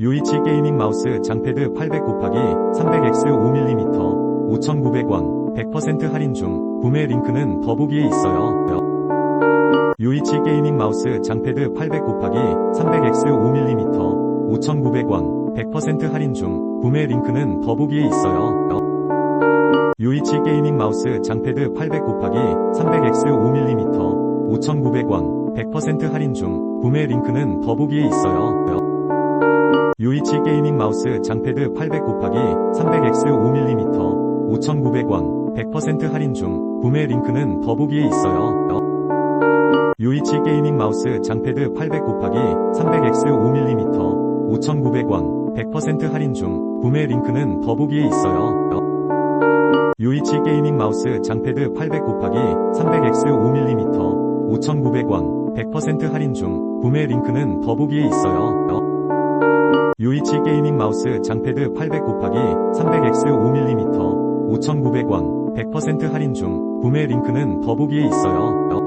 유이치 게이밍 마우스 장패드 800 곱하기 300X 5mm 5,900원 100% 할인 중 구매 링크는 더보기에 있어요. 유이치 게이밍 마우스 장패드 800 곱하기 300X 5mm 5,900원 100% 할인 중 구매 링크는 더보기에 있어요. 유이치 게이밍 마우스 장패드 800 곱하기 300X 5mm 5,900원 100% 할인 중 구매 링크는 더보기에 있어요. 유이치 게이밍 마우스 장패드 800 곱하기 300X 5mm 5,900원 100% 할인 중 구매 링크는 더보기에 있어요. 유이치 게이밍 마우스 장패드 800 곱하기 300X 5mm 5,900원 100% 할인 중 구매 링크는 더보기에 있어요. 유이치 게이밍 마우스 장패드 800 곱하기 300X 5mm 5,900원 100% 할인 중 구매 링크는 더보기에 있어요. 유이치 게이밍 마우스 장패드 800 곱하기 300X 5mm 5,900원 100% 할인 중 구매 링크는 더보기에 있어요.